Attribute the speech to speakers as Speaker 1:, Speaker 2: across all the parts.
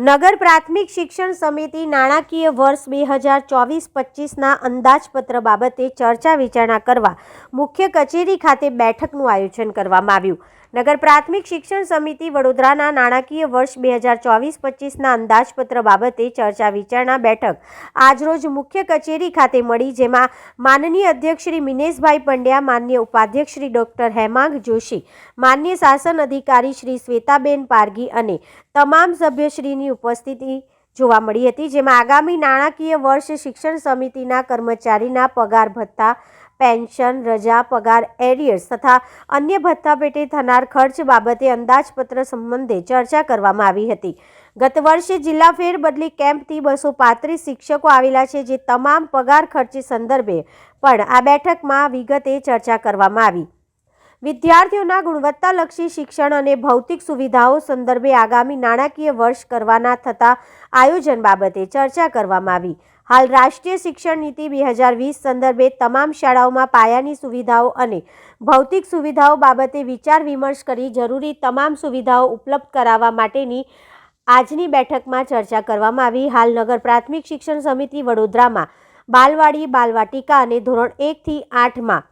Speaker 1: નગર પ્રાથમિક શિક્ષણ સમિતિ નાણાકીય વર્ષ બે હજાર ચોવીસ પચીસના અંદાજપત્ર બાબતે ચર્ચા વિચારણા કરવા મુખ્ય કચેરી ખાતે બેઠકનું આયોજન કરવામાં આવ્યું. નગર પ્રાથમિક શિક્ષણ સમિતિ વડોદરાના નાણાકીય વર્ષ બે હજાર ચોવીસ પચીસના અંદાજપત્ર બાબતે ચર્ચા વિચારણા બેઠક આજરોજ મુખ્ય કચેરી ખાતે મળી, જેમાં માનનીય અધ્યક્ષ શ્રી મિનેશભાઈ પંડ્યા માન્ય ઉપાધ્યક્ષ શ્રી ડોક્ટર હેમાંગ જોશી માન્ય શાસન અધિકારી શ્રી શ્વેતાબેન પારગી અને તમામ સભ્યશ્રીની ઉપસ્થિતિ જોવા મળી હતી, જેમાં આગામી નાણાકીય વર્ષ શિક્ષણ સમિતિના કર્મચારીના પગાર ભથ્થા, પેન્શન, રજા, પગાર, એરિયર્સ તથા અન્ય ભથ્થા પેટે થનાર ખર્ચ બાબતે અંદાજપત્ર સંબંધે ચર્ચા કરવામાં આવી હતી. ગત વર્ષે જિલ્લા ફેરબદલી કેમ્પથી બસો પાંત્રીસ શિક્ષકો આવેલા છે, જે તમામ પગાર ખર્ચ સંદર્ભે પણ આ બેઠકમાં વિગતે ચર્ચા કરવામાં આવી. વિદ્યાર્થીઓના ગુણવત્તાલક્ષી શિક્ષણ અને ભૌતિક સુવિધાઓ સંદર્ભે આગામી નાણાકીય વર્ષ કરવાના થતા આયોજન બાબતે ચર્ચા કરવામાં આવી. હાલ રાષ્ટ્રીય શિક્ષણ નીતિ બે હજાર વીસ સંદર્ભે તમામ શાળાઓમાં પાયાની સુવિધાઓ અને ભૌતિક સુવિધાઓ બાબતે વિચાર વિમર્શ કરી જરૂરી તમામ સુવિધાઓ ઉપલબ્ધ કરાવવા માટેની આજની બેઠકમાં ચર્ચા કરવામાં આવી. હાલ નગર પ્રાથમિક શિક્ષણ સમિતિ વડોદરામાં બાલવાડી, બાલવાટિકા અને ધોરણ એકથી આઠમાં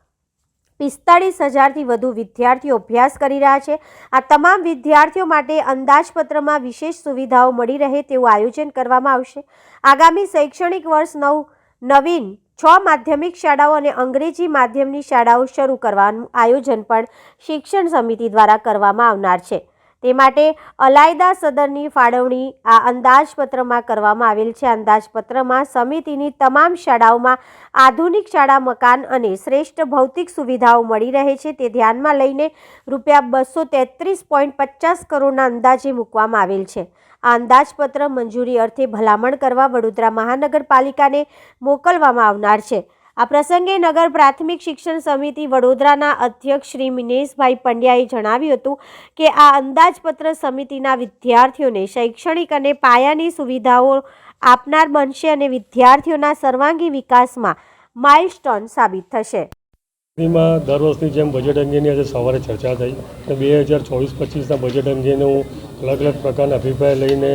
Speaker 1: પિસ્તાળીસ હજારથી વધુ વિદ્યાર્થીઓ અભ્યાસ કરી રહ્યા છે. આ તમામ વિદ્યાર્થીઓ માટે અંદાજપત્રમાં વિશેષ સુવિધાઓ મળી રહે તેવું આયોજન કરવામાં આવશે. આગામી શૈક્ષણિક વર્ષ નવ, નવીન, છ માધ્યમિક શાળાઓ અને અંગ્રેજી માધ્યમની શાળાઓ શરૂ કરવાનું આયોજન પણ શિક્ષણ સમિતિ દ્વારા કરવામાં આવનાર છે. તે માટે અલાયદા સદનની ફાળવણી આ અંદાજપત્રમાં કરવામાં આવેલ છે. અંદાજપત્રમાં સમિતિની તમામ શાળાઓમાં આધુનિક શાળા, મકાન અને શ્રેષ્ઠ ભૌતિક સુવિધાઓ મળી રહે છે. તે ધ્યાનમાં લઈને રૂપિયા બસો તેત્રીસ પોઈન્ટ પચાસ કરોડના અંદાજે મૂકવામાં આવેલ છે. આ અંદાજપત્ર મંજૂરી અર્થે ભલામણ કરવા વડોદરા મહાનગરપાલિકાને મોકલવામાં આવનાર છે. આ પ્રસંગે નગર પ્રાથમિક શિક્ષણ સમિતિ વડોદરાના અધ્યક્ષ શ્રી મિનેશભાઈ પંડ્યાએ જણાવ્યું હતું કે આ અંદાજપત્ર સમિતિના વિદ્યાર્થીઓને શૈક્ષણિક અને પાયાની સુવિધાઓ આપનાર બનશે અને વિદ્યાર્થીઓના સર્વાંગી વિકાસમાં માઇલસ્ટોન સાબિત થશે.
Speaker 2: માં દર વર્ષની જેમ બજેટ અંગેની આજે સવારે ચર્ચા થઈ અને બે હજાર ચોવીસ પચીસના બજેટ અંગેનું અલગ અલગ પ્રકારના અભિપ્રાય લઈને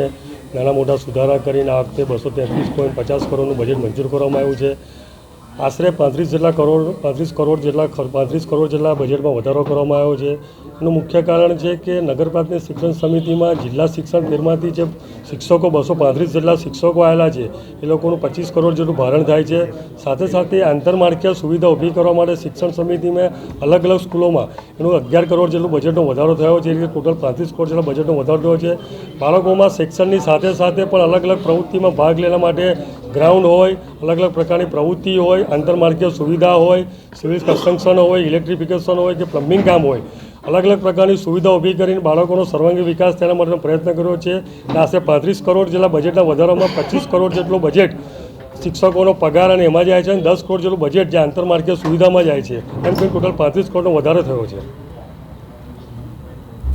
Speaker 2: નાના મોટા સુધારા કરીને આ વખતે બસો તેત્રીસ પોઈન્ટ પચાસ કરોડનું બજેટ મંજૂર કરવામાં આવ્યું છે. આશરે પાંત્રીસ જેટલા કરોડ, પાંત્રીસ કરોડ જેટલા પાંત્રીસ કરોડ જેટલા બજેટમાં વધારો કરવામાં આવ્યો છે. એનું મુખ્ય કારણ છે કે નગર શિક્ષણ સમિતિમાં જિલ્લા શિક્ષણ ફેરમાંથી જે શિક્ષકો બસો પાંત્રીસ જેટલા શિક્ષકો આવેલા છે, એ લોકોનું પચીસ કરોડ જેટલું ભારણ થાય છે. સાથે સાથે આંતરમાળખીય સુવિધા ઊભી કરવા માટે શિક્ષણ સમિતિમાં અલગ અલગ સ્કૂલોમાં એનું અગિયાર કરોડ જેટલું બજેટનો વધારો થયો છે. એ રીતે ટોટલ પાંત્રીસ કરોડ જેટલો બજેટનો વધારો થયો છે. બાળકોમાં શિક્ષણની સાથે સાથે પણ અલગ અલગ પ્રવૃત્તિમાં ભાગ લેવા માટે ગ્રાઉન્ડ હોય, અલગ અલગ પ્રકારની પ્રવૃત્તિ હોય, આંતરમાળખીય સુવિધા હોય, સિવિલ કન્સ્ટ્રક્શન હોય, ઇલેક્ટ્રિફિકેશન હોય કે પ્લમ્બિંગ કામ હોય અલગ અલગ પ્રકારની સુવિધા ઊભી કરીને બાળકોનો સર્વાંગી વિકાસ તેના માટેનો પ્રયત્ન કર્યો છે. આશરે પાંત્રીસ કરોડ જેટલા બજેટના વધારામાં પચીસ કરોડ જેટલો બજેટ શિક્ષકોનો પગાર અને એમાં જાય છે અને દસ કરોડ જેટલું બજેટ જે આંતરમાર્ગીય સુવિધામાં જાય છે. એમ કરીને ટોટલ પાંત્રીસ કરોડનો વધારો થયો છે.